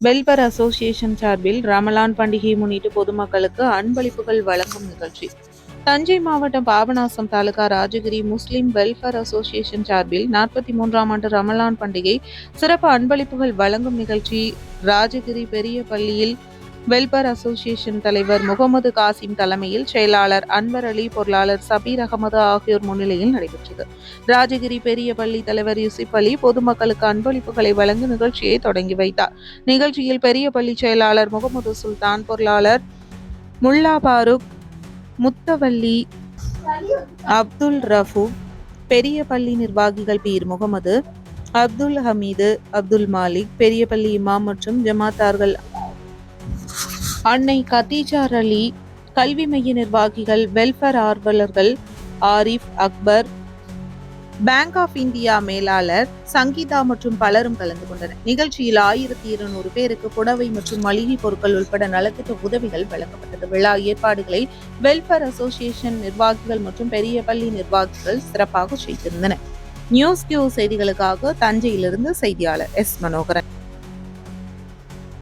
Welfare association சார்பில் ரமலான் பண்டிகையை முன்னிட்டு பொதுமக்களுக்கு அன்பளிப்புகள் வழங்கும் நிகழ்ச்சி. தஞ்சை மாவட்டம் Papanasam taluka Rajagiri Muslim welfare association சார்பில் நாற்பத்தி மூன்றாம் ஆண்டு ரமலான் பண்டிகை சிறப்பு அன்பளிப்புகள் வழங்கும் நிகழ்ச்சி ராஜகிரி பெரிய பள்ளியில் வெல்பர் அசோசியேஷன் தலைவர் முகமது காசிம் தலைமையில் செயலாளர் அன்வர் அலி பொருளாளர் சபீர் அகமது ஆகியோர் முன்னிலையில் நடைபெற்றது. ராஜகிரி பெரிய பள்ளி தலைவர் யூசிப் அலி பொதுமக்களுக்கு அன்பளிப்புகளை வழங்கும் நிகழ்ச்சியை தொடங்கி வைத்தார். நிகழ்ச்சியில் பெரிய பள்ளி செயலாளர் முகமது சுல்தான் பொருளாளர் முல்லா பாருக் முத்தவல்லி அப்துல் ரஃபு பெரிய பள்ளி நிர்வாகிகள் பீர் முகமது அப்துல் ஹமீது அப்துல் மாலிக் பெரிய பள்ளி இமாம் மற்றும் ஜமாத்தார்கள் அன்னை கத்தீஜார் அலி கல்வி மைய நிர்வாகிகள் வெல்ஃபேர் ஆர்வலர்கள் Arif Akbar bank of India மேலாளர் சங்கீதா மற்றும் பலரும் கலந்து கொண்டனர். நிகழ்ச்சியில் ஆயிரத்தி இருநூறு பேருக்கு புடவை மற்றும் மளிகை பொருட்கள் உட்பட நலத்திட்ட உதவிகள் வழங்கப்பட்டது. விழா ஏற்பாடுகளை வெல்ஃபேர் அசோசியேஷன் நிர்வாகிகள் மற்றும் பெரிய பள்ளி நிர்வாகிகள் சிறப்பாக செய்திருந்தனர். நியூஸ் கியூ செய்திகளுக்காக தஞ்சையிலிருந்து செய்தியாளர் எஸ். மனோகரன்.